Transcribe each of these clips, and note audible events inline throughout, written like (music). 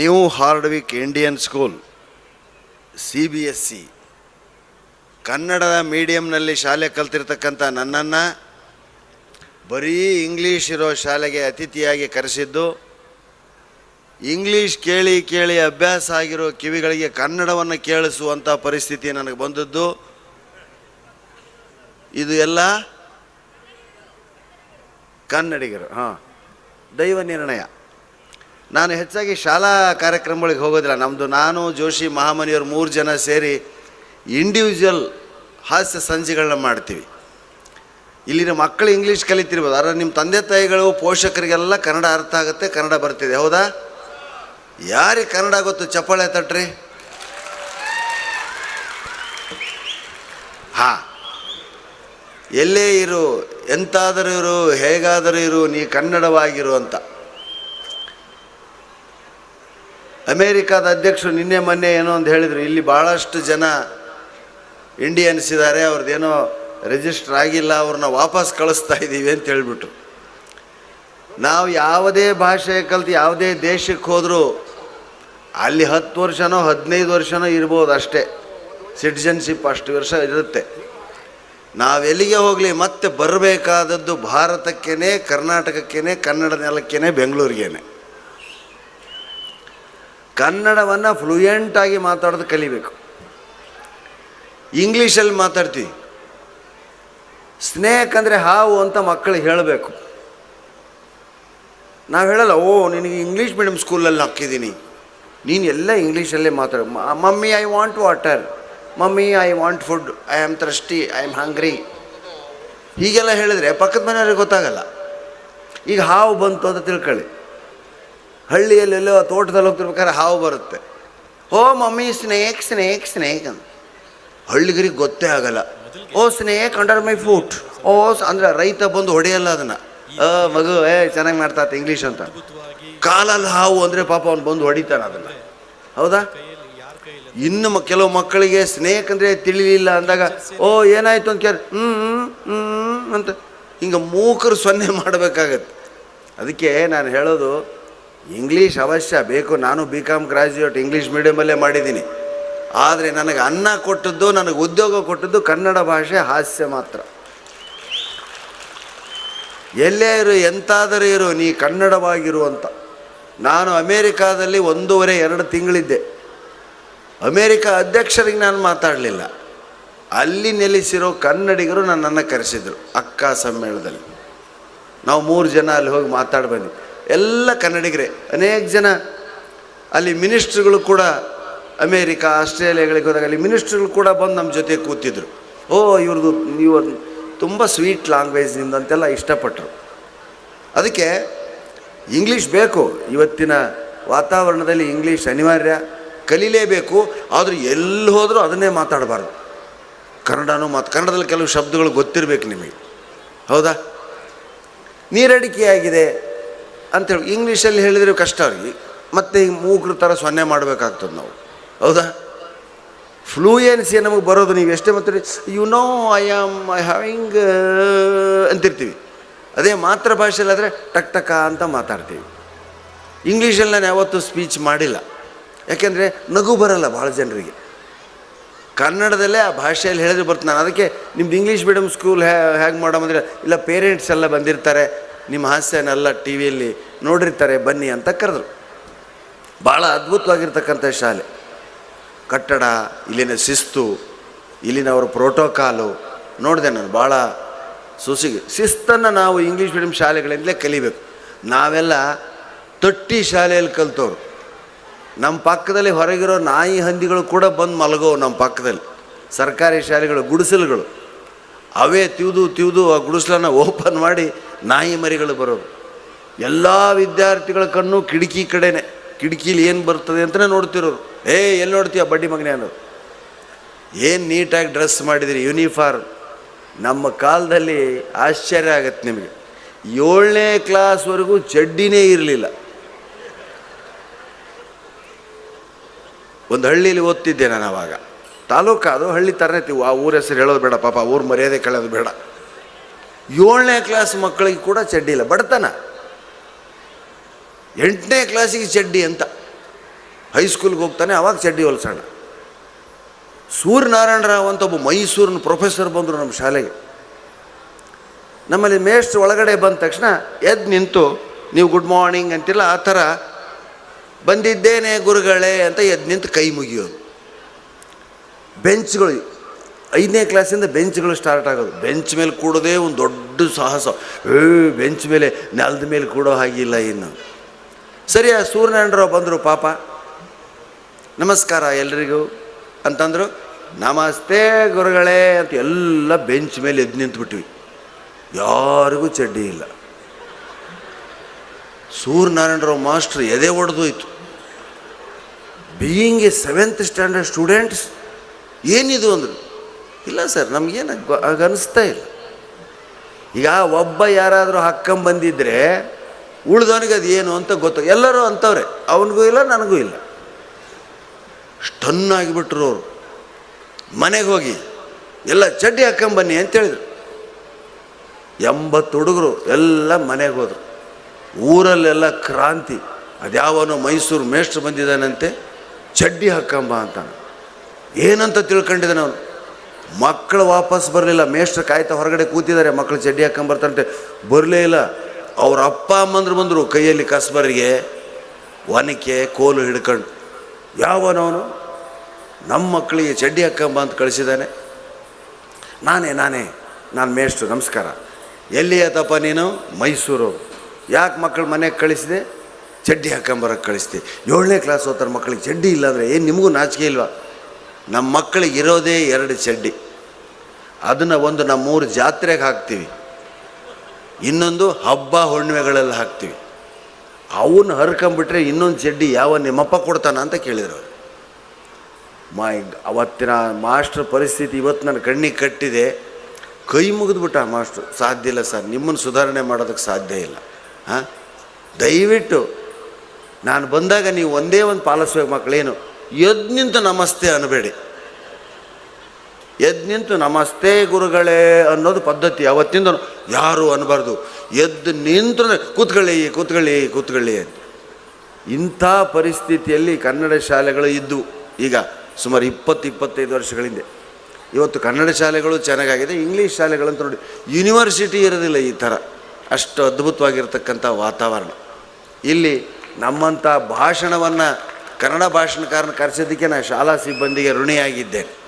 New Hardwick Indian school C B S C ಕನ್ನಡದ ಮೀಡಿಯಂನಲ್ಲಿ ಶಾಲೆ ಕಲ್ತಿರ್ತಕ್ಕಂಥ ನನ್ನನ್ನು ಬರೀ ಇಂಗ್ಲೀಷ್ ಇರೋ ಶಾಲೆಗೆ ಅತಿಥಿಯಾಗಿ ಕರೆಸಿದ್ದು ಇಂಗ್ಲೀಷ್ ಕೇಳಿ ಕೇಳಿ ಅಭ್ಯಾಸ ಆಗಿರೋ ಕಿವಿಗಳಿಗೆ ಕನ್ನಡವನ್ನು ಕೇಳಿಸುವಂಥ ಪರಿಸ್ಥಿತಿ ನನಗೆ ಬಂದದ್ದು. ಇದು ಎಲ್ಲ ಕನ್ನಡಿಗರು, ಹಾಂ, ದೈವ ನಿರ್ಣಯ. ನಾನು ಹೆಚ್ಚಾಗಿ ಶಾಲಾ ಕಾರ್ಯಕ್ರಮಗಳಿಗೆ ಹೋಗೋದಿಲ್ಲ. ನಮ್ಮದು ನಾನು, ಜೋಶಿ, ಮಹಾಮನಿಯವರು ಮೂರು ಜನ ಸೇರಿ ಇಂಡಿವಿಜುವಲ್ ಹಾಸ್ಯ ಸಂಜೆಗಳನ್ನ ಮಾಡ್ತೀವಿ. ಇಲ್ಲಿನ ಮಕ್ಕಳು ಇಂಗ್ಲೀಷ್ ಕಲಿತಿರ್ಬೋದು. ಆದರೆ ನಿಮ್ಮ ತಂದೆ ತಾಯಿಗಳು ಪೋಷಕರಿಗೆಲ್ಲ ಕನ್ನಡ ಅರ್ಥ ಆಗುತ್ತೆ, ಕನ್ನಡ ಬರ್ತಿದೆ. ಹೌದಾ? ಯಾರಿಗೆ ಕನ್ನಡ ಗೊತ್ತು? ಚಪ್ಪಾಳೆ ತಟ್ರಿ. ಹಾಂ. ಎಲ್ಲೇ ಇರು, ಎಂತಾದರೂ ಇರು, ಹೇಗಾದರೂ ಇರು, ನೀ ಕನ್ನಡವಾಗಿರು ಅಂತ. ಅಮೇರಿಕಾದ ಅಧ್ಯಕ್ಷರು ನಿನ್ನೆ ಮೊನ್ನೆ ಏನೋ ಅಂತ ಹೇಳಿದರು. ಇಲ್ಲಿ ಭಾಳಷ್ಟು ಜನ ಇಂಡಿಯನ್ಸ್ ಇದ್ದಾರೆ ಅವ್ರದ್ದೇನೋ ರಿಜಿಸ್ಟರ್ ಆಗಿಲ್ಲ, ಅವ್ರನ್ನ ವಾಪಸ್ ಕಳಿಸ್ತಾ ಇದ್ದೀವಿ ಅಂತ ಹೇಳ್ಬಿಟ್ಟು. ನಾವು ಯಾವುದೇ ಭಾಷೆ ಕಲ್ತು ಯಾವುದೇ ದೇಶಕ್ಕೆ ಹೋದರೂ ಅಲ್ಲಿ ಹತ್ತು ವರ್ಷನೋ ಹದಿನೈದು ವರ್ಷನೋ ಇರ್ಬೋದು ಅಷ್ಟೇ. ಸಿಟಿಜನ್ಶಿಪ್ ಅಷ್ಟು ವರ್ಷ ಇರುತ್ತೆ. ನಾವೆಲ್ಲಿಗೆ ಹೋಗಲಿ, ಮತ್ತೆ ಬರಬೇಕಾದದ್ದು ಭಾರತಕ್ಕೇ ಕರ್ನಾಟಕಕ್ಕೇ ಕನ್ನಡ ನೆಲಕ್ಕೇ ಬೆಂಗಳೂರಿಗೇನೆ. ಕನ್ನಡವನ್ನು ಫ್ಲೂಯೆಂಟಾಗಿ ಮಾತಾಡೋದು ಕಲಿಬೇಕು. ಇಂಗ್ಲೀಷಲ್ಲಿ ಮಾತಾಡ್ತೀವಿ. ಸ್ನೇಕ್ ಅಂದರೆ ಹಾವು ಅಂತ ಮಕ್ಕಳಿಗೆ ಹೇಳಬೇಕು. ನಾವು ಹೇಳಲ್ಲ, ಓ, ನಿನಗೆ ಇಂಗ್ಲೀಷ್ ಮೀಡಿಯಮ್ ಸ್ಕೂಲಲ್ಲಿ ಹಾಕಿದ್ದೀನಿ. ನೀನು ಎಲ್ಲ ಇಂಗ್ಲೀಷಲ್ಲೇ ಮಾತಾಡ. Mummy I want water mummy I want food I am thirsty I am hungry ಹೀಗೆಲ್ಲ ಹೇಳಿದರೆ ಪಕ್ಕದ ಮನೆಯವ್ರಿಗೆ ಗೊತ್ತಾಗಲ್ಲ. ಈಗ ಹಾವು ಬಂತು ಅಂತ ತಿಳ್ಕೊಳ್ಳಿ. ಹಳ್ಳಿಯಲ್ಲೆಲ್ಲೋ ತೋಟದಲ್ಲಿ ಹೋಗ್ತಿರ್ಬೇಕಾದ್ರೆ ಹಾವು ಬರುತ್ತೆ. Oh mummy, snake snake snake ಅಂತ. ಹಳ್ಳಿಗರಿಗೆ ಗೊತ್ತೇ ಆಗಲ್ಲ. Oh snake under my foot oh ಅಂದರೆ ರೈತ ಬಂದು ಹೊಡೆಯಲ್ಲ ಅದನ್ನು. ಮಗು, ಏ, ಚೆನ್ನಾಗಿ ಮಾಡ್ತಾತ ಇಂಗ್ಲೀಷ್ ಅಂತ. ಕಾಲಲ್ಲಿ ಹಾವು ಅಂದರೆ ಪಾಪ ಅವ್ನು ಬಂದು ಹೊಡಿತಾನೆ ಅದನ್ನು. ಹೌದಾ? ಇನ್ನು ಕೆಲವು ಮಕ್ಕಳಿಗೆ ಸ್ನೇಕ್ ಅಂದರೆ ತಿಳಿಲಿಲ್ಲ ಅಂದಾಗ, ಓ, ಏನಾಯ್ತು? ಅಂತ ಕೇಳಿ ಹ್ಞೂ ಹ್ಞೂ ಅಂತ. ಹಿಂಗೆ ಮೂಕರು ಸೊನ್ನೆ (laughs) ಮಾಡಬೇಕಾಗತ್ತೆ. ಅದಕ್ಕೆ ನಾನು ಹೇಳೋದು ಇಂಗ್ಲೀಷ್ ಅವಶ್ಯ, ಬೇಕು. ನಾನು ಬಿ ಕಾಮ್ ಗ್ರಾಜ್ಯುಯೇಟ್ ಇಂಗ್ಲೀಷ್ ಮೀಡಿಯಮಲ್ಲೇ ಮಾಡಿದ್ದೀನಿ. ಆದರೆ ನನಗೆ ಅನ್ನ ಕೊಟ್ಟದ್ದು, ನನಗೆ ಉದ್ಯೋಗ ಕೊಟ್ಟದ್ದು ಕನ್ನಡ ಭಾಷೆ ಹಾಸ್ಯ ಮಾತ್ರ. ಎಲ್ಲೇ ಇರು, ಎಂತಾದರೂ ಇರು, ನೀ ಕನ್ನಡವಾಗಿರು ಅಂತ. ನಾನು ಅಮೇರಿಕಾದಲ್ಲಿ ಒಂದೂವರೆ, ಎರಡು ತಿಂಗಳಿದ್ದೆ. ಅಮೇರಿಕಾ ಅಧ್ಯಕ್ಷರಿಗೆ ನಾನು ಮಾತಾಡಲಿಲ್ಲ. ಅಲ್ಲಿ ನೆಲೆಸಿರೋ ಕನ್ನಡಿಗರು ನನ್ನನ್ನು ಕರೆಸಿದರು ಅಕ್ಕ ಸಮ್ಮೇಳನದಲ್ಲಿ. ನಾವು ಮೂರು ಜನ ಅಲ್ಲಿ ಹೋಗಿ ಮಾತಾಡಿ ಬಂದ್ವಿ ಎಲ್ಲ ಕನ್ನಡಿಗರೇ. ಅನೇಕ ಜನ ಅಲ್ಲಿ ಮಿನಿಸ್ಟ್ರುಗಳು ಕೂಡ ಅಮೇರಿಕಾ, ಆಸ್ಟ್ರೇಲಿಯಾಗಳಿಗೆ ಹೋದಾಗ ಅಲ್ಲಿ ಮಿನಿಸ್ಟ್ರುಗಳು ಕೂಡ ಬಂದು ನಮ್ಮ ಜೊತೆ ಕೂತಿದ್ರು. ಓ ಇವ್ರದ್ದು ಇವ್ರ ತುಂಬ ಸ್ವೀಟ್ ಲ್ಯಾಂಗ್ವೇಜ್ ನಿಮ್ದಂತೆಲ್ಲ ಇಷ್ಟಪಟ್ಟರು ಅದಕ್ಕೆ ಇಂಗ್ಲೀಷ್ ಬೇಕು. ಇವತ್ತಿನ ವಾತಾವರಣದಲ್ಲಿ ಇಂಗ್ಲೀಷ್ ಅನಿವಾರ್ಯ. ಕಲೀಲೇಬೇಕು. ಆದರೂ ಎಲ್ಲಿ ಹೋದರೂ ಅದನ್ನೇ ಮಾತಾಡಬಾರ್ದು. ಕನ್ನಡನೂ ಮಾತು, ಕನ್ನಡದಲ್ಲಿ ಕೆಲವು ಶಬ್ದಗಳು ಗೊತ್ತಿರಬೇಕು ನಿಮಗೆ. ಹೌದಾ? ನೀರಡಿಕೆ ಆಗಿದೆ ಅಂತೇಳಿ ಇಂಗ್ಲೀಷಲ್ಲಿ ಹೇಳಿದರೆ ಕಷ್ಟ ಅವ್ರಿಗೆ. ಮತ್ತೆ ಈಗ ಮೂಗ್ರ ಥರ ಸೊನ್ನೆ ಮಾಡಬೇಕಾಗ್ತದೆ ನಾವು. ಹೌದಾ? ಫ್ಲೂಯೆನ್ಸಿ ನಮಗೆ ಬರೋದು ನೀವು ಎಷ್ಟೇ ಮಾತಾಡಿ you know I am I having ಅಂತಿರ್ತೀವಿ. ಅದೇ ಮಾತೃಭಾಷೆಯಲ್ಲಾದರೆ ಟಕ್ ಟಕ ಅಂತ ಮಾತಾಡ್ತೀವಿ. ಇಂಗ್ಲೀಷಲ್ಲಿ ನಾನು ಯಾವತ್ತೂ ಸ್ಪೀಚ್ ಮಾಡಿಲ್ಲ. ಯಾಕೆಂದರೆ ನಗು ಬರಲ್ಲ ಭಾಳ ಜನರಿಗೆ. ಕನ್ನಡದಲ್ಲೇ ಆ ಭಾಷೆಯಲ್ಲಿ ಹೇಳಿದ್ರೆ ಬರ್ತೀನಿ ನಾನು. ಅದಕ್ಕೆ ನಿಮ್ದು ಇಂಗ್ಲೀಷ್ ಮೀಡಿಯಮ್ ಸ್ಕೂಲ್ ಹ್ಯಾ ಹೇಗೆ ಮಾಡೋಮಂದ್ರೆ ಇಲ್ಲ ಪೇರೆಂಟ್ಸ್ ಎಲ್ಲ ಬಂದಿರ್ತಾರೆ. ನಿಮ್ಮ ಹಾಸ್ಯನೆಲ್ಲ ಟಿ ವಿಯಲ್ಲಿ ನೋಡಿರ್ತಾರೆ, ಬನ್ನಿ ಅಂತ ಕರೆದ್ರು. ಭಾಳ ಅದ್ಭುತವಾಗಿರ್ತಕ್ಕಂಥ ಶಾಲೆ. ಕಟ್ಟಡ, ಇಲ್ಲಿನ ಶಿಸ್ತು ಇಲ್ಲಿನ ಅವರ ಪ್ರೋಟೋಕಾಲು ನೋಡಿದೆ ನಾನು, ಭಾಳ ಸುಸಿಗೆ. ಶಿಸ್ತನ್ನು ನಾವು ಇಂಗ್ಲೀಷ್ ಮೀಡಿಯಂ ಶಾಲೆಗಳಿಂದಲೇ ಕಲಿಬೇಕು. ನಾವೆಲ್ಲ ತೊಟ್ಟಿ ಶಾಲೆಯಲ್ಲಿ ಕಲಿತವ್ರು. ನಮ್ಮ ಪಕ್ಕದಲ್ಲಿ ಹೊರಗಿರೋ ನಾಯಿ ಹಂದಿಗಳು ಕೂಡ ಬಂದು ಮಲಗೋ ನಮ್ಮ ಪಕ್ಕದಲ್ಲಿ. ಸರ್ಕಾರಿ ಶಾಲೆಗಳು, ಗುಡಿಸಲುಗಳು. ಅವೇ ತಿವಿದು ತಿವಿದು ಆ ಗುಡಿಸಲನ್ನು ಓಪನ್ ಮಾಡಿ ನಾಯಿ ಮರಿಗಳು ಬರೋದು ಎಲ್ಲ ವಿದ್ಯಾರ್ಥಿಗಳ ಕಣ್ಣು ಕಿಟಕಿ ಕಡೆನೇ. ಕಿಟಕಿಲಿ ಏನು ಬರ್ತದೆ ಅಂತಲೇ ನೋಡ್ತಿರೋರು. ಏ ಎಲ್ಲಿ ನೋಡ್ತೀಯ ಬಡ್ಡಿ ಮಗನೇ ಅನ್ನೋದು ಏನು ನೀಟಾಗಿ ಡ್ರೆಸ್ ಮಾಡಿದಿರಿ, ಯೂನಿಫಾರ್ಮ್. ನಮ್ಮ ಕಾಲದಲ್ಲಿ ಆಶ್ಚರ್ಯ ಆಗತ್ತೆ ನಿಮಗೆ. ಏಳನೇ ಕ್ಲಾಸ್ವರೆಗೂ ಚಡ್ಡಿನೇ ಇರಲಿಲ್ಲ. ಒಂದು ಹಳ್ಳಿಯಲ್ಲಿ ಓದ್ತಿದ್ದೆ ನಾನು ಅವಾಗ. ತಾಲೂಕು ಅದು ಹಳ್ಳಿ ಥರನೇ ಆ ಊರ ಹೆಸರು ಹೇಳೋದು ಬೇಡ ಪಾಪ ಊರು ಮರ್ಯಾದೆ ಕಳೆಯೋದು ಬೇಡ. ಏಳನೇ ಕ್ಲಾಸ್ ಮಕ್ಕಳಿಗೆ ಕೂಡ ಚಡ್ಡಿ ಇಲ್ಲ. ಬಡತನ. ಎಂಟನೇ ಕ್ಲಾಸಿಗೆ ಚಡ್ಡಿ ಅಂತ. ಹೈಸ್ಕೂಲ್ಗೆ ಹೋಗ್ತಾನೆ, ಅವಾಗ ಚಡ್ಡಿ ಹೊಲ್ಸೋಣ. ಸೂರ್ಯನಾರಾಯಣರಾವ್ ಅಂತ ಒಬ್ಬ ಮೈಸೂರಿನ ಪ್ರೊಫೆಸರ್ ಬಂದರು ನಮ್ಮ ಶಾಲೆಗೆ. ನಮ್ಮಲ್ಲಿ ಮೇಷ್ಟ್ರು ಒಳಗಡೆ ಬಂದ ತಕ್ಷಣ ಎದ್ದು ನಿಂತು, ನೀವು ಗುಡ್ ಮಾರ್ನಿಂಗ್ ಅಂತಿಲ್ಲ, ಆ ಥರ ಬಂದಿದ್ದೇನೆ ಗುರುಗಳೇ ಅಂತ ಎದ್ದು ನಿಂತು ಕೈ ಮುಗಿಯೋದು. ಬೆಂಚ್ಗಳು ಐದನೇ ಕ್ಲಾಸಿಂದ ಬೆಂಚ್ಗಳು ಸ್ಟಾರ್ಟ್ ಆಗೋದು. ಬೆಂಚ್ ಮೇಲೆ ಕೂಡೋದೇ ಒಂದು ದೊಡ್ಡ ಸಾಹಸ. ಏ, ಬೆಂಚ್ ಮೇಲೆ ನೆಲದ ಮೇಲೆ ಕೂಡೋ ಹಾಗಿಲ್ಲ ಇನ್ನು. ಸರಿ, ಆ ಸೂರ್ಯನಾರಾಯಣರಾವ್ ಬಂದರು ಪಾಪ. ನಮಸ್ಕಾರ ಎಲ್ರಿಗೂ ಅಂತಂದರು, ನಮಸ್ತೆ ಗುರುಗಳೇ ಅಂತ ಎಲ್ಲ ಬೆಂಚ್ ಮೇಲೆ ಎದ್ದು ನಿಂತ್ಬಿಟ್ವಿ. ಯಾರಿಗೂ ಚಡ್ಡಿ ಇಲ್ಲ. ಸೂರ್ಯನಾರಾಯಣರಾವ್ ಮಾಸ್ಟ್ರ್ ಎದೆ ಒಡೆದೋಯ್ತು. Being a seventh standard students ಏನಿದು ಅಂದರು. ಇಲ್ಲ ಸರ್, ನಮಗೇನು ಆಗ ಅನಿಸ್ತಾ ಇಲ್ಲ. ಈಗ ಒಬ್ಬ ಯಾರಾದರೂ ಹಾಕ್ಕೊಂಬಂದಿದ್ರೆ ಉಳ್ದವನಿಗೆ ಅದು ಏನು ಅಂತ ಗೊತ್ತು. ಎಲ್ಲರೂ ಅಂಥವ್ರೆ ಅವನಿಗೂ ಇಲ್ಲ, ನನಗೂ ಇಲ್ಲ. ಸ್ಟನ್ ಆಗಿಬಿಟ್ರು ಅವರು. ಮನೆಗೆ ಹೋಗಿ, ಎಲ್ಲ ಚಡ್ಡಿ ಹಾಕ್ಕೊಂಬನ್ನಿ ಅಂತ ಹೇಳಿದ್ರು. ಎಂಬತ್ತು ಹುಡುಗರು ಎಲ್ಲ ಮನೆಗೆ ಹೋದರು. ಊರಲ್ಲೆಲ್ಲ ಕ್ರಾಂತಿ. ಅದ್ಯಾವನೋ ಮೈಸೂರು ಮೇಷ್ಟ್ರು ಬಂದಿದ್ದಾನಂತೆ. ಚಡ್ಡಿ ಹಾಕ್ಕಂಬ ಅಂತ ಏನಂತ ತಿಳ್ಕೊಂಡಿದ್ದಾನೆ ಅವನು? ಮಕ್ಕಳು ವಾಪಸ್ ಬರಲಿಲ್ಲ. ಮೇಷ್ಟ್ರು ಕಾಯ್ತಾ ಹೊರಗಡೆ ಕೂತಿದ್ದಾರೆ. ಮಕ್ಕಳು ಚಡ್ಡಿ ಹಾಕೊಂಬರ್ತಾರಂತೆ ಬರಲೇ ಇಲ್ಲ. ಅವ್ರ ಅಪ್ಪ ಅಮ್ಮಂದ್ರು ಬಂದರು ಕೈಯಲ್ಲಿ ಕಸ್ಬರಿಗೆ, ಒನಕೆ, ಕೋಲು ಹಿಡ್ಕೊಂಡು. ಯಾವನವನು? ನಮ್ಮ ಮಕ್ಕಳಿಗೆ ಚಡ್ಡಿ ಹಾಕೊಂಬ ಅಂತ ಕಳಿಸಿದ್ದಾನೆ. ನಾನೇ ನಾನೇ, ನಾನು ಮೇಷ್ಟ್ರು, ನಮಸ್ಕಾರ. ಎಲ್ಲಿ ಆಯ್ತಪ್ಪ ನೀನು? ಮೈಸೂರು. ಯಾಕೆ ಮಕ್ಕಳು ಮನೆಗೆ ಕಳಿಸಿದೆ? ಚಡ್ಡಿ ಹಾಕೊಂಬರಕ್ಕೆ ಕಳಿಸ್ದೆ. ಏಳನೇ ಕ್ಲಾಸ್ ಓದ್ತಾರೆ ಮಕ್ಕಳಿಗೆ ಚಡ್ಡಿ ಇಲ್ಲ ಅಂದರೆ ಏನು ನಿಮಗೂ ನಾಚಿಕೆ ಇಲ್ವಾ? ನಮ್ಮ ಮಕ್ಕಳಿಗೆ ಇರೋದೇ ಎರಡು ಚಡ್ಡಿ. ಅದನ್ನು ಒಂದು ನಮ್ಮೂರು ಜಾತ್ರೆಗೆ ಹಾಕ್ತೀವಿ. ಇನ್ನೊಂದು ಹಬ್ಬ ಹುಣ್ಣಿಮೆಗಳಲ್ಲಿ ಹಾಕ್ತೀವಿ. ಅವನ್ನ ಹರ್ಕೊಂಬಿಟ್ರೆ ಇನ್ನೊಂದು ಚಡ್ಡಿ ಯಾವ ನಿಮ್ಮಪ್ಪ ಕೊಡ್ತಾನ ಅಂತ ಕೇಳಿದ್ರು ಮಾ ಅವತ್ತಿನ ಮಾಸ್ಟ್ರ್ ಪರಿಸ್ಥಿತಿ ಇವತ್ತು ನನ್ನ ಕಣ್ಣಿಗೆ ಕಟ್ಟಿದೆ. ಕೈ ಮುಗಿದ್ಬಿಟ್ಟ ಮಾಸ್ಟ್ರು. ಸಾಧ್ಯ ಇಲ್ಲ ಸರ್ ನಿಮ್ಮನ್ನು ಸುಧಾರಣೆ ಮಾಡೋದಕ್ಕೆ ಸಾಧ್ಯ ಇಲ್ಲ. ಹಾಂ? ದಯವಿಟ್ಟು, ನಾನು ಬಂದಾಗ ನೀವು ಒಂದೇ ಒಂದು ಪಾಲಿಸ್ಬೇಕು ಮಕ್ಕಳೇನು ಎದ್ದು ನಿಂತು ನಮಸ್ತೆ ಅನ್ನಬೇಡಿ. ಎದ್ದು ನಿಂತು ನಮಸ್ತೆ ಗುರುಗಳೇ ಅನ್ನೋದು ಪದ್ಧತಿ ಅವತ್ತಿಂದ ಯಾರು ಅನ್ನಬಾರ್ದು ಎದ್ದು ನಿಂತು ಕೂತ್ಕೊಳ್ಳಿ ಕೂತ್ಕೊಳ್ಳಿ ಕೂತ್ಕೊಳ್ಳಿ ಅಂತ. ಇಂಥ ಪರಿಸ್ಥಿತಿಯಲ್ಲಿ ಕನ್ನಡ ಶಾಲೆಗಳು ಇದ್ದವು ಈಗ ಸುಮಾರು ಇಪ್ಪತ್ತು, ಇಪ್ಪತ್ತೈದು ವರ್ಷಗಳಿಂದೆ ಇವತ್ತು ಕನ್ನಡ ಶಾಲೆಗಳು ಚೆನ್ನಾಗಾಗಿದೆ, ಇಂಗ್ಲೀಷ್ ಶಾಲೆಗಳಂತ ನೋಡಿ, ಯೂನಿವರ್ಸಿಟಿ ಇರೋದಿಲ್ಲ ಈ ಥರ. ಅಷ್ಟು ಅದ್ಭುತವಾಗಿರ್ತಕ್ಕಂಥ ವಾತಾವರಣ. ಇಲ್ಲಿ ನಮ್ಮಂಥ ಭಾಷಣವನ್ನು ಕನ್ನಡ ಭಾಷಣಕಾರನ ಕರೆಸೋದಕ್ಕೆ ನಾನು ಶಾಲಾ ಸಿಬ್ಬಂದಿಗೆ ಋಣಿಯಾಗಿದ್ದೇನೆ.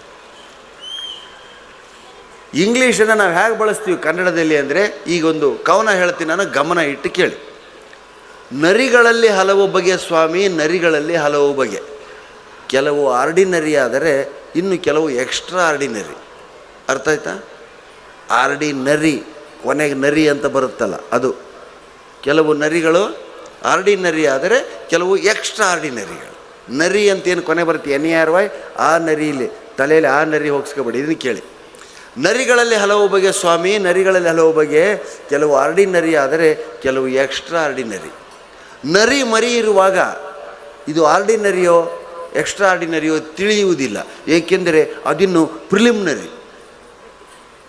ಇಂಗ್ಲೀಷನ್ನು ನಾವು ಹೇಗೆ ಬಳಸ್ತೀವಿ ಕನ್ನಡದಲ್ಲಿ ಅಂದರೆ ಈಗೊಂದು ಕವನ ಹೇಳ್ತೀನಿ ನಾನು, ಗಮನ ಇಟ್ಟು ಕೇಳಿ. ನರಿಗಳಲ್ಲಿ ಹಲವು ಬಗೆಯ ಸ್ವಾಮಿ, ನರಿಗಳಲ್ಲಿ ಹಲವು ಬಗೆ. ಕೆಲವು ಆರ್ಡಿನರಿ ಆದರೆ, ಇನ್ನು ಕೆಲವು ಎಕ್ಸ್ಟ್ರಾ ಆರ್ಡಿನರಿ. ಅರ್ಥ ಆಯ್ತಾ? ಆರ್ಡಿನರಿ, ಕೊನೆಗೆ ನರಿ ಅಂತ ಬರುತ್ತಲ್ಲ, ಅದು. ಕೆಲವು ನರಿಗಳು ಆರ್ಡಿನರಿ ಆದರೆ, ಕೆಲವು ಎಕ್ಸ್ಟ್ರಾ ಆರ್ಡಿನರಿಗಳು. ನರಿ ಅಂತ ಏನು ಕೊನೆ ಬರುತ್ತೆ? ಎನ್ ಆರ್ ವೈ ಆ ನರಿಲಿ ತಲೆಯಲ್ಲಿ ಆ ನರಿ ಹೋಗಿಸ್ಕೊಬೇಡಿ, ಇದನ್ನು ಕೇಳಿ. ನರಿಗಳಲ್ಲಿ ಹಲವು ಬಗೆ ಸ್ವಾಮಿ, ನರಿಗಳಲ್ಲಿ ಹಲವು ಬಗೆ ಕೆಲವು ಆರ್ಡಿನರಿ ಆದರೆ ಕೆಲವು ಎಕ್ಸ್ಟ್ರಾ ಆರ್ಡಿನರಿ ನರಿ ಮರಿ ಇರುವಾಗ ಇದು ಆರ್ಡಿನರಿಯೋ ಎಕ್ಸ್ಟ್ರಾ ಆರ್ಡಿನರಿಯೋ ತಿಳಿಯುವುದಿಲ್ಲ. ಏಕೆಂದರೆ ಅದಿನ್ನು ಪ್ರಿಲಿಮ್ನರಿ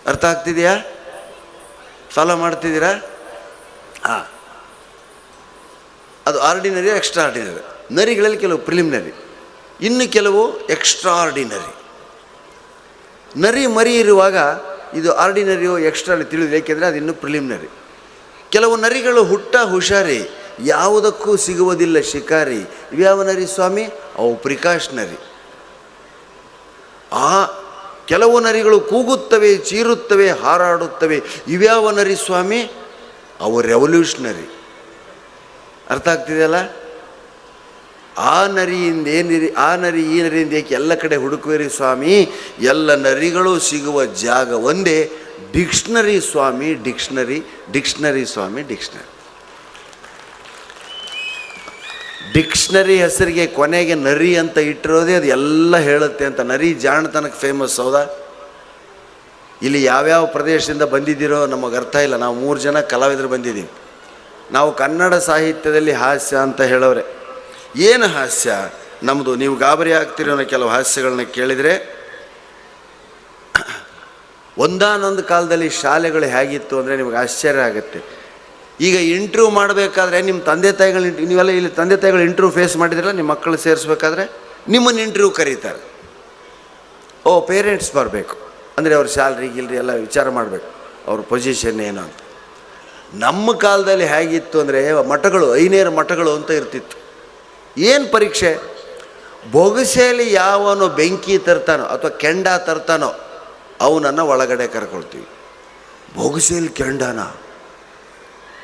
ಅರ್ಥ ಆಗ್ತಿದೆಯಾ? ಫಾಲೋ ಮಾಡ್ತಿದ್ದೀರಾ? ಹಾಂ. ಅದು ಆರ್ಡಿನರಿ ಎಕ್ಸ್ಟ್ರಾ ಆರ್ಡಿನರಿ ನರಿಗಳಲ್ಲಿ ಕೆಲವು ಪ್ರಿಲಿಮಿನರಿ ಇನ್ನು ಕೆಲವು ಎಕ್ಸ್ಟ್ರಾ ಆರ್ಡಿನರಿ ನರಿ ಮರಿ ಇರುವಾಗ ಇದು ಆರ್ಡಿನರಿಯೋ ಎಕ್ಸ್ಟ್ರಾ ತಿಳಿದು ಏಕೆಂದರೆ ಅದು ಇನ್ನೂ ಪ್ರಿಲಿಮಿನರಿ ಕೆಲವು ನರಿಗಳು ಹುಟ್ಟ ಹುಷಾರಿ, ಯಾವುದಕ್ಕೂ ಸಿಗುವುದಿಲ್ಲ ಶಿಕಾರಿ. ಇವ್ಯಾವ ನರಿ ಸ್ವಾಮಿ? ಅವು ಪ್ರಿಕಾಷನರಿ ಆ ಕೆಲವು ನರಿಗಳು ಕೂಗುತ್ತವೆ, ಚೀರುತ್ತವೆ, ಹಾರಾಡುತ್ತವೆ. ಇವ್ಯಾವ ನರಿ ಸ್ವಾಮಿ? ಅವು ರೆವಲ್ಯೂಷನರಿ ಅರ್ಥ ಆಗ್ತಿದೆಯಲ್ಲ? ಆ ನರಿಯಿಂದ ಏನಿರಿ ಆ ನರಿ, ಈ ನರಿಯಿಂದ ಏಕೆ ಎಲ್ಲ ಕಡೆ ಹುಡುಕುವಿರಿ ಸ್ವಾಮಿ? ಎಲ್ಲ ನರಿಗಳು ಸಿಗುವ ಜಾಗ ಒಂದೇ, ಡಿಕ್ಷನರಿ ಸ್ವಾಮಿ, ಡಿಕ್ಷನರಿ ಡಿಕ್ಷನರಿ ಸ್ವಾಮಿ, ಡಿಕ್ಷನರಿ. ಡಿಕ್ಷನರಿ ಹೆಸರಿಗೆ ಕೊನೆಗೆ ನರಿ ಅಂತ ಇಟ್ಟಿರೋದೇ ಅದು ಎಲ್ಲ ಹೇಳುತ್ತೆ ಅಂತ. ನರಿ ಜಾಣತನಕ್ಕೆ ಫೇಮಸ್ ಹೌದಾ? ಇಲ್ಲಿ ಯಾವ್ಯಾವ ಪ್ರದೇಶದಿಂದ ಬಂದಿದ್ದೀರೋ ನಮಗೆ ಅರ್ಥ ಇಲ್ಲ. ನಾವು ಮೂರು ಜನ ಕಲಾವಿದರು ಬಂದಿದ್ದೀವಿ. ನಾವು ಕನ್ನಡ ಸಾಹಿತ್ಯದಲ್ಲಿ ಹಾಸ್ಯ ಅಂತ ಹೇಳೋರೆ ಏನು ಹಾಸ್ಯ? ನಮ್ಮದು ನೀವು ಗಾಬರಿ ಆಗ್ತಿರೋ ಅನ್ನೋ ಕೆಲವು ಹಾಸ್ಯಗಳನ್ನ ಕೇಳಿದರೆ, ಒಂದಾನೊಂದು ಕಾಲದಲ್ಲಿ ಶಾಲೆಗಳು ಹೇಗಿತ್ತು ಅಂದರೆ ನಿಮಗೆ ಆಶ್ಚರ್ಯ ಆಗುತ್ತೆ. ಈಗ ಇಂಟ್ರ್ಯೂ ಮಾಡಬೇಕಾದ್ರೆ ನಿಮ್ಮ ತಂದೆ ತಾಯಿಗಳು ನೀವೆಲ್ಲ ಇಲ್ಲಿ ತಂದೆ ತಾಯಿಗಳು ಇಂಟ್ರ್ಯೂ ಫೇಸ್ ಮಾಡಿದ್ರಲ್ಲ ನಿಮ್ಮ ಮಕ್ಕಳು ಸೇರಿಸ್ಬೇಕಾದ್ರೆ ನಿಮ್ಮನ್ನು ಇಂಟ್ರ್ಯೂ ಕರೀತಾರೆ. ಓ ಪೇರೆಂಟ್ಸ್ ಬರಬೇಕು. ಅಂದರೆ ಅವ್ರ ಸ್ಯಾಲ್ರಿ ಗಿಲ್ರಿ ಎಲ್ಲ ವಿಚಾರ ಮಾಡಬೇಕು. ಅವ್ರ ಪೊಸಿಷನ್ ಏನು ಅಂತ. ನಮ್ಮ ಕಾಲದಲ್ಲಿ ಹೇಗಿತ್ತು ಅಂದರೆ ಮಠಗಳು ಐನೇರು ಮಠಗಳು ಅಂತ ಇರ್ತಿತ್ತು. ಏನು ಪರೀಕ್ಷೆ? ಬೊಗಸೆಯಲ್ಲಿ ಯಾವನು ಬೆಂಕಿ ತರ್ತಾನೋ ಅಥವಾ ಕೆಂಡ ತರ್ತಾನೋ ಅವನನ್ನು ಒಳಗಡೆ ಕರ್ಕೊಳ್ತೀವಿ. ಬೊಗಸೆಯಲ್ಲಿ ಕೆಂಡನ?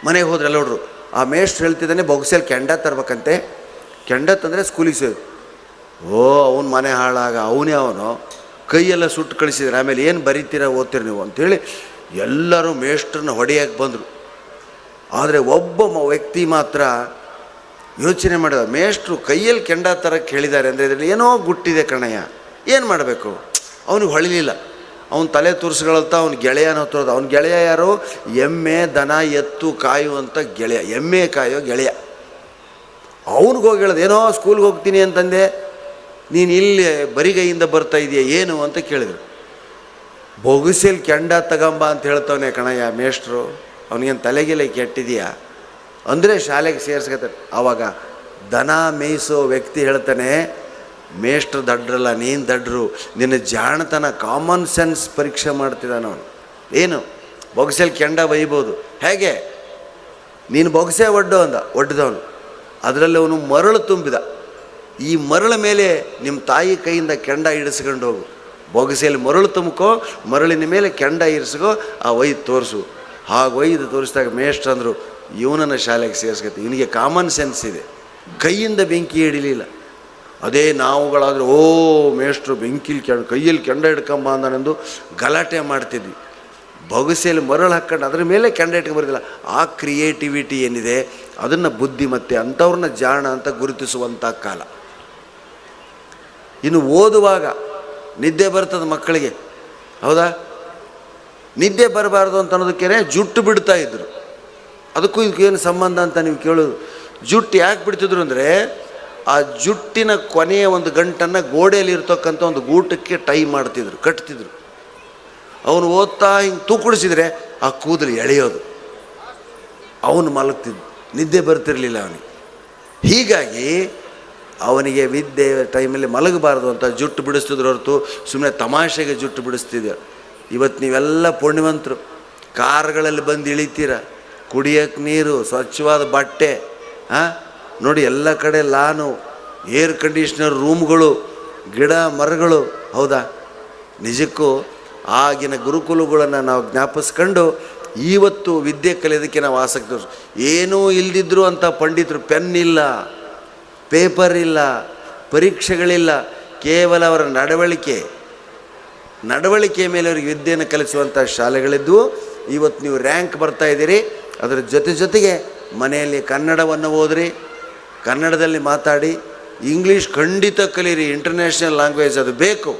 ಮನೆಗೆ ಹೋದ್ರೆ ನೋಡ್ರು, ಆ ಮೇಷ್ಟ್ರು ಹೇಳ್ತಿದ್ದಾನೆ, ಬೊಗಸೆಯಲ್ಲಿ ಕೆಂಡ ತರ್ಬೇಕಂತೆ. ಕೆಂಡ ತಂದರೆ ಸ್ಕೂಲಿಗೆ ಸೇರಿ. ಓ, ಅವನ ಮನೆ ಹಾಳಾಗ, ಅವನೇ ಅವನು? ಕೈಯೆಲ್ಲ ಸುಟ್ಟು ಕಳಿಸಿದ್ರೆ, ಆಮೇಲೆ ಏನು ಬರೀತೀರ, ಓದ್ತೀರಿ ನೀವು ಅಂಥೇಳಿ ಎಲ್ಲರೂ ಮೇಷ್ಟ್ರನ್ನ ಹೊಡೆಯಕ್ಕೆ ಬಂದರು. ಆದರೆ ಒಬ್ಬ ವ್ಯಕ್ತಿ ಮಾತ್ರ ಯೋಚನೆ ಮಾಡಿದ ಮೇಷ್ಟ್ರು ಕೈಯಲ್ಲಿ ಕೆಂಡ ತರಕ್ಕೆ ಕೇಳಿದ್ದಾರೆ ಅಂದರೆ ಇದರಲ್ಲಿ ಏನೋ ಗುಟ್ಟಿದೆ ಕಣಯ್ಯ. ಏನು ಮಾಡಬೇಕು? ಅವನಿಗೆ ಹೊಳಿಲಿಲ್ಲ. ಅವನ ತಲೆ ತುರ್ಸ್ಗಳಂತ ಅವ್ನ ಗೆಳೆಯನ ತೋರೋದು ಅವ್ನ ಗೆಳೆಯ ಯಾರು? ಎಮ್ಮೆ, ದನ, ಎತ್ತು ಕಾಯುವಂಥ ಗೆಳೆಯ. ಎಮ್ಮೆ, ಕಾಯೋ ಗೆಳೆಯ. ಅವ್ನಿಗೆ ಹೋಗಿ ಹೇಳೋದು, ಏನೋ ಸ್ಕೂಲ್ಗೆ ಹೋಗ್ತೀನಿ ಅಂತಂದೆ. ನೀನು ಇಲ್ಲಿ ಬರಿಗೈಯಿಂದ ಬರ್ತಾ ಇದೆಯಾ? ಏನು? ಅಂತ ಕೇಳಿದರು. ಬೊಗಸಿಲ್ ಕೆಂಡ ತಗಂಬ ಅಂತ ಹೇಳ್ತವನೆ ಕಣಯ್ಯ ಮೇಷ್ಟ್ರು. ಅವನಿಗೇನು ತಲೆಗೆಲೆ ಕೆಟ್ಟಿದೆಯಾ? ಅಂದರೆ ಶಾಲೆಗೆ ಸೇರಿಸ್ಕೊತಾರೆ ಆವಾಗ ದನ ಮೇಯಿಸೋ ವ್ಯಕ್ತಿ ಹೇಳ್ತಾನೆ, ಮೇಷ್ಟ್ರು ದಡ್ರಲ್ಲ, ನೀನು ದಡ್ರು, ನಿನ್ನ ಜಾಣತನ ಕಾಮನ್ ಸೆನ್ಸ್ ಪರೀಕ್ಷೆ ಮಾಡ್ತಿದ್ದಾನ ಅವನು. ಏನು? ಬೊಗಸೆಲ್ ಕೆಂಡ ಬೈಬೋದು. ಹೇಗೆ? ನೀನು ಬೊಗಸೆ ಒಡ್ಡು ಅಂದ ಒಡ್ಡದವನು ಅದರಲ್ಲಿ ಅವನು ಮರಳು ತುಂಬಿದ. ಈ ಮರಳ ಮೇಲೆ ನಿಮ್ಮ ತಾಯಿ ಕೈಯಿಂದ ಕೆಂಡ ಇಡಿಸ್ಕೊಂಡು ಹೋಗು. ಬೊಗಸೆಯಲ್ಲಿ ಮರಳು ತುಂಬ್ಕೋ, ಮರಳಿನ ಮೇಲೆ ಕೆಂಡ ಇರಿಸ್ಕೋ, ಆ ಒಯ್ದು ತೋರಿಸು. ಹಾಗೆ ಒಯ್ದು ತೋರಿಸಿದಾಗ ಮೇಷ್ಟ್ರು ಅಂದರು ಇವನನ್ನು ಶಾಲೆಗೆ ಸೇರಿಸ್ಕೊತೀವಿ ಇವನಿಗೆ ಕಾಮನ್ ಸೆನ್ಸ್ ಇದೆ. ಕೈಯಿಂದ ಬೆಂಕಿ ಹಿಡಿಲಿಲ್ಲ. ಅದೇ ನಾವುಗಳಾದರೆ, ಓ, ಮೇಷ್ಟ್ರು, ಬೆಂಕಿಲಿ ಕೆಂಡ, ಕೈಯಲ್ಲಿ ಕೆಂಡ ಹಿಡ್ಕೊಂಬ ಅಂದನೆಂದು ಗಲಾಟೆ ಮಾಡ್ತಿದ್ವಿ. ಬಗಸೆಯಲ್ಲಿ ಮರಳು ಹಾಕ್ಕೊಂಡು ಅದ್ರ ಮೇಲೆ ಕೆಂಡ ಇಟ್ಕೊಂಡು ಬರೋದಿಲ್ಲ. ಆ ಕ್ರಿಯೇಟಿವಿಟಿ ಏನಿದೆ? ಅದನ್ನು ಬುದ್ಧಿಮತ್ತೆ ಅಂಥವ್ರನ್ನ ಜಾಣ ಅಂತ ಗುರುತಿಸುವಂಥ ಕಾಲ. ಇನ್ನು ಓದುವಾಗ ನಿದ್ದೆ ಬರ್ತದೆ ಮಕ್ಕಳಿಗೆ. ಹೌದಾ? ನಿದ್ದೆ ಬರಬಾರ್ದು ಅಂತ ಅನ್ನೋದಕ್ಕೇನೆ ಜುಟ್ಟು ಬಿಡ್ತಾ ಇದ್ರು. ಅದಕ್ಕೂ ಇದಕ್ಕೇನು ಸಂಬಂಧ ಅಂತ ನೀವು ಕೇಳೋದು? ಜುಟ್ಟು ಯಾಕೆ ಬಿಡ್ತಿದ್ರು ಅಂದರೆ, ಆ ಜುಟ್ಟಿನ ಕೊನೆಯ ಒಂದು ಗಂಟನ್ನು ಗೋಡೆಯಲ್ಲಿ ಇರ್ತಕ್ಕಂಥ ಒಂದು ಗೂಟಕ್ಕೆ ಟೈ ಮಾಡ್ತಿದ್ರು, ಕಟ್ತಿದ್ರು. ಅವನು ಓದ್ತಾ ಹಿಂಗೆ ತೂಕುಡಿಸಿದ್ರೆ ಆ ಕೂದಲು ಎಳೆಯೋದು. ಅವನು ಮಲಗ್ತಿದ್ದ. ನಿದ್ದೆ ಬರ್ತಿರಲಿಲ್ಲ ಅವನಿಗೆ. ಹೀಗಾಗಿ ಅವನಿಗೆ ವಿದ್ಯೆ ಟೈಮಲ್ಲಿ ಮಲಗಬಾರ್ದು ಅಂತ ಜುಟ್ಟು ಬಿಡಿಸ್ತಿದ್ರು ಹೊರತು ಸುಮ್ಮನೆ ತಮಾಷೆಗೆ ಜುಟ್ಟು ಬಿಡಿಸ್ತಿದ್ದರು ಇವತ್ತು ನೀವೆಲ್ಲ ಪುಣ್ಯವಂತರು. ಕಾರ್ಗಳಲ್ಲಿ ಬಂದು ಇಳಿತೀರ. ಕುಡಿಯೋಕ್ಕೆ ನೀರು, ಸ್ವಚ್ಛವಾದ ಬಟ್ಟೆ ಹಾಂ ನೋಡಿ ಎಲ್ಲ ಕಡೆ ಲಾನು ಏರ್ ಕಂಡೀಷ್ನರ್ ರೂಮ್ಗಳು ಗಿಡ ಮರಗಳು, ಹೌದಾ? ನಿಜಕ್ಕೂ ಆಗಿನ ಗುರುಕುಲಗಳನ್ನು ನಾವು ಜ್ಞಾಪಿಸ್ಕೊಂಡು ಇವತ್ತು ವಿದ್ಯೆ ಕಲಿಯೋದಕ್ಕೆ ನಾವು ಆಸಕ್ತಿ ಏನೂ ಇಲ್ದಿದ್ರು ಅಂತ ಪಂಡಿತರು ಪೆನ್ ಇಲ್ಲ, ಪೇಪರ್ ಇಲ್ಲ, ಪರೀಕ್ಷೆಗಳಿಲ್ಲ, ಕೇವಲ ಅವರ ನಡವಳಿಕೆ. ನಡವಳಿಕೆ ಮೇಲೆ ಅವರಿಗೆ ವಿದ್ಯೆಯನ್ನು ಕಲಿಸುವಂಥ ಶಾಲೆಗಳಿದ್ದವು. ಇವತ್ತು ನೀವು ರ್ಯಾಂಕ್ ಬರ್ತಾ ಇದ್ದೀರಿ. ಅದರ ಜೊತೆ ಜೊತೆಗೆ ಮನೆಯಲ್ಲಿ ಕನ್ನಡವನ್ನು ಓದ್ರಿ ಕನ್ನಡದಲ್ಲಿ ಮಾತಾಡಿ ಇಂಗ್ಲೀಷ್ ಖಂಡಿತ ಕಲೀರಿ ಇಂಟರ್ನ್ಯಾಷನಲ್ ಲ್ಯಾಂಗ್ವೇಜ್ ಅದು ಬೇಕು.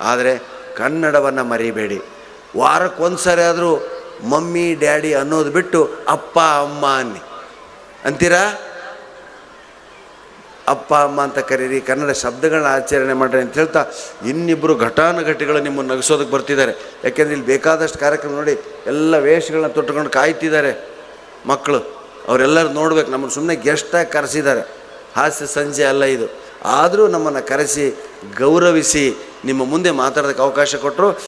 ಆದರೆ ಕನ್ನಡವನ್ನು ಮರಿಬೇಡಿ. ವಾರಕ್ಕೆ ಒಂದು ಸಾರಿ ಆದರೂ ಮಮ್ಮಿ, ಡ್ಯಾಡಿ ಅನ್ನೋದು ಬಿಟ್ಟು ಅಪ್ಪ, ಅಮ್ಮ ಅನ್ನಿ. ಅಂತೀರಾ? ಅಪ್ಪ, ಅಮ್ಮ ಅಂತ ಕರೀರಿ, ಕನ್ನಡ ಶಬ್ದಗಳನ್ನ ಆಚರಣೆ ಮಾಡ್ರಿ ಅಂತ ಹೇಳ್ತಾ ಇನ್ನಿಬ್ಬರು ಘಟಾನುಘಟಿಗಳು ನಿಮ್ಮನ್ನು ನಗಿಸೋದಕ್ಕೆ ಬರ್ತಿದ್ದಾರೆ. ಯಾಕೆಂದ್ರೆ ಇಲ್ಲಿ ಬೇಕಾದಷ್ಟು ಕಾರ್ಯಕ್ರಮ ನೋಡಿ ಎಲ್ಲ ವೇಷಗಳನ್ನ ತೊಟ್ಟುಕೊಂಡು ಕಾಯ್ತಿದ್ದಾರೆ ಮಕ್ಕಳು. ಅವರೆಲ್ಲರೂ ನೋಡ್ಬೇಕು, ನಮ್ಮನ್ನು ಸುಮ್ಮನೆ ಗೆಸ್ಟಾಗಿ ಕರೆಸಿದ್ದಾರೆ. ಹಾಸ್ಯ ಸಂಜೆ ಅಲ್ಲ ಇದು. ಆದರೂ ನಮ್ಮನ್ನು ಕರೆಸಿ, ಗೌರವಿಸಿ ನಿಮ್ಮ ಮುಂದೆ ಮಾತಾಡೋದಕ್ಕೆ ಅವಕಾಶ ಕೊಟ್ಟರು